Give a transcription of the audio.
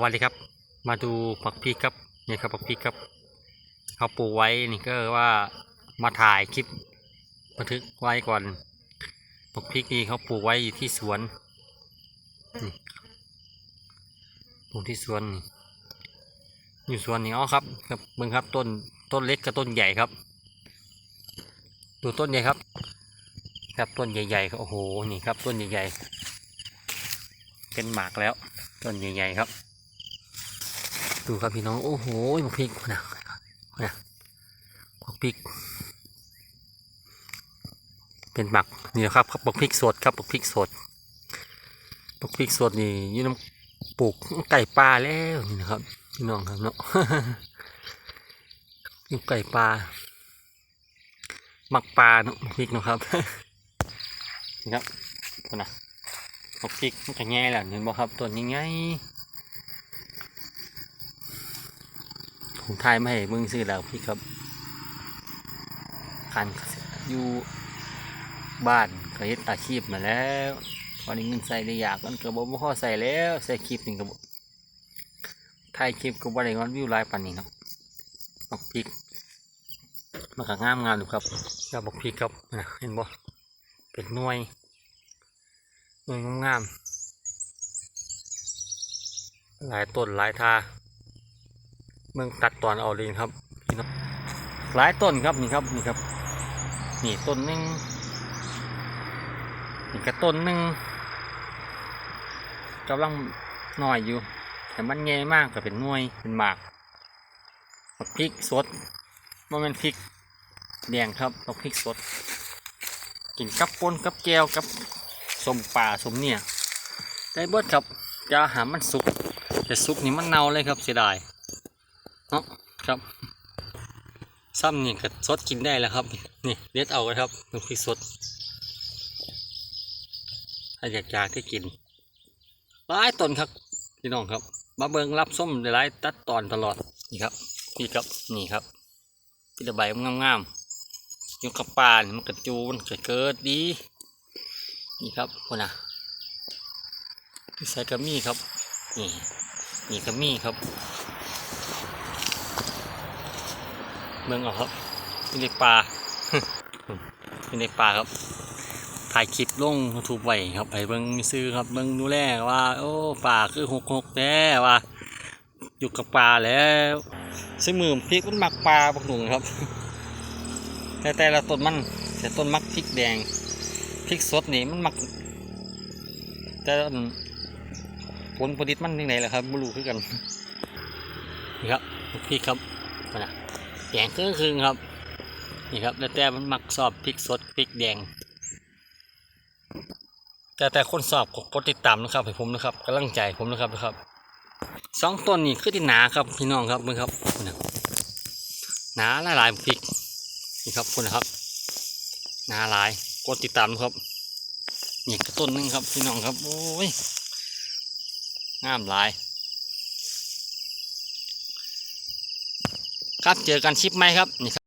วัสดีครับ มาดูผักพริกครับนี่ครับผักพริกครับเขาปลูกไว้นี่ก็ว่ามาถ่ายคลิปบันทึกไว้ก่อนผักพริกนี่เขาปลูกไว้อยู่ที่สวนนี่ปลูกที่สวนนี่อยู่สวนนี่อ๋อครับครับมึงครับต้นต้นเล็กกับต้นใหญ่ครับ ดูต้นใหญ่ครับ ครับต้นใหญ่ๆครับโอ้โหนี่ครับต้นใหญ่ๆเป็นหมากแล้วต้นใหญ่ๆครับ ดูครับพี่น้อง โอ้โหบักพริกนะนะบักพริก เป็นหมักนี่นะครับครักพริกสดครับบักพริกสดบักพริกสดนี่ยี่น้ำปลูกไก่ปลาแล้วนี่นะครับ พี่น้องครับเนาะยู่ไก่ปลาหมักปลาเนาะพริกเนาะครับนี่ครับนะบักพริกมันจะง่แหละเห็นบ่ครับต้นยังไง ผมทายไม่ให้มึงซื้อแล้วพี่ครับการอยู่บ้านก็เฮ็ดอาชีพมาแล้วตอนนี้เงินใส่ได้อยากมันก็บ่บ่พอใส่แล้วใส่คลิปนี่ก็บ่ถ่ายคลิปก็บ่ได้งินวิวหลายปานนี้เนาะบักพริกมันก็งามงามอยู่ครับแล้วบักพริกครับนะเห็นบ่เป็นหน่วยหน่วยงามๆหลายต้นหลายทา เมืองตัดตอนเอาเลยครับพี่น้องหลายต้นครับนี่ครับนี่ครับนี่ต้นหนึ่งนี่ก็ต้นหนึ่งกำลังหน่อยอยู่แต่มันแง่มากก็เป็นน่วยเป็นหมากบักพริกสดมันเป็นพริกแดงครับบักพริกสดกินกับปนกับแก้วกับสมป่าสมเนี่ยได้เบิดครับจะหามันสุกแต่สุกนี่มันเน่าเลยครับเสียดาย เนาะครับซ้ำนี่ก็สดกินได้แล้วครับ นี่เด็ดเอาครับน้ำพริกสดถ้าอยากอยากที่กินหลายต้นครับพี่น้องครับมาเบิงรับส้มหลายตัดตอนตลอดนี่ครับนี่ครับนี่ครับพี่ตะใบงามๆอยู่กับปานมันกระจูนกระเกิดดีนี่ครับคนน่ะใส่กระมี่ครับนี่นี่กระมี่ครับ เมืองเอาครับเป็นในป่าเป็นในป่าครับ ถ่ายคลิปลงยูทูบไว้ครับไปเบิ่งซื้อครับเบิ่งดูแลว่า โอ้ป่าคือหกหกแน่ว่า อยู่กับป่าแล้วซึ่งมือพริกมันมักปลาบักหนุ่งครับ แต่แต่ละต้นมันแต่ต้นมักพริกแดงพริกสดนี่มันมักแต่ผลผลิตมันยังไงล่ะครับไม่รู้คือกันนี่ครับพริกครับนะ แดงครึ่งครึ่งครับ นี่ครับ แล้วแต่มันมักสอบพริกสดพริกแดง แต่แต่คนสอบก็กดติดตามนะครับให้ผมนะครับกำลังใจผมนะครับนะครับสองต้นนี่คือที่หนาครับพี่น้องครับมึงครับนี่หนาหลายๆพริกนี่ครับคุณนะครับหนาหลายกดติดตามนะครับนี่ก็ต้นนึงครับพี่น้องครับโอ้ยงามหลาย ครับเจอกันคลิปไหมครับนี่ครับ